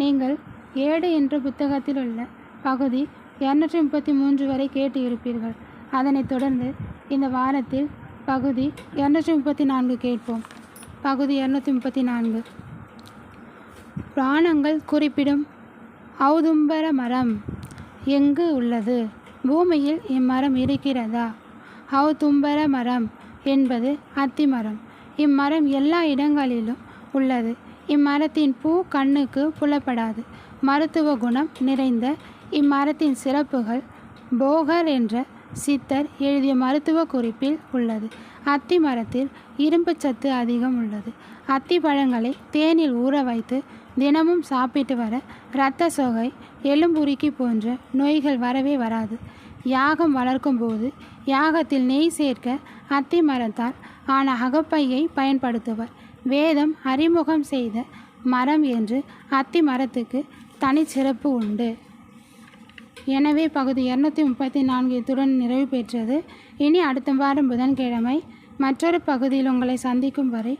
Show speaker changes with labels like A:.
A: நீங்கள் ஏடு என்ற புத்தகத்தில் உள்ள பகுதி இரநூற்றி முப்பத்தி மூன்று வரை கேட்டு இருப்பீர்கள் அதனைத் தொடர்ந்து இந்த வாரத்தில் பகுதி இரநூற்றி முப்பத்தி நான்கு கேட்போம். பகுதி இரநூத்தி முப்பத்தி நான்கு பிராணங்கள் குறிப்பிடும் ஔதும்பர மரம் எங்கு உள்ளது? பூமியில் இம்மரம் இருக்கிறதா? ஔதும்பர மரம் என்பது அத்திமரம். இம்மரம் எல்லா இடங்களிலும் உள்ளது. இம்மரத்தின் பூ கண்ணுக்கு புலப்படாது. மருத்துவ குணம் நிறைந்த இம்மரத்தின் சிறப்புகள் போகர் என்ற சித்தர் எழுதிய மருத்துவ குறிப்பில் உள்ளது. அத்தி மரத்தில் இரும்புச் சத்து அதிகம் உள்ளது. அத்தி பழங்களை தேனில் ஊற வைத்து தினமும் சாப்பிட்டு வர இரத்த சோகை எலும்புருக்கி போன்ற நோய்கள் வரவே வராது. யாகம் வளர்க்கும் போது யாகத்தில் நெய் சேர்க்க அத்தி மரத்தால் ஆன அகப்பையை பயன்படுத்துவர். வேதம் அறிமுகம் செய்த மரம் என்று அத்தி மரத்துக்கு தனிச்சிறப்பு உண்டு. எனவே பகுதி இரநூத்தி முப்பத்தி நான்கு இத்துடன் நிறைவு பெற்றது. இனி அடுத்த வாரம் புதன்கிழமை மற்றொரு பகுதியில் உங்களை சந்திக்கும் வரை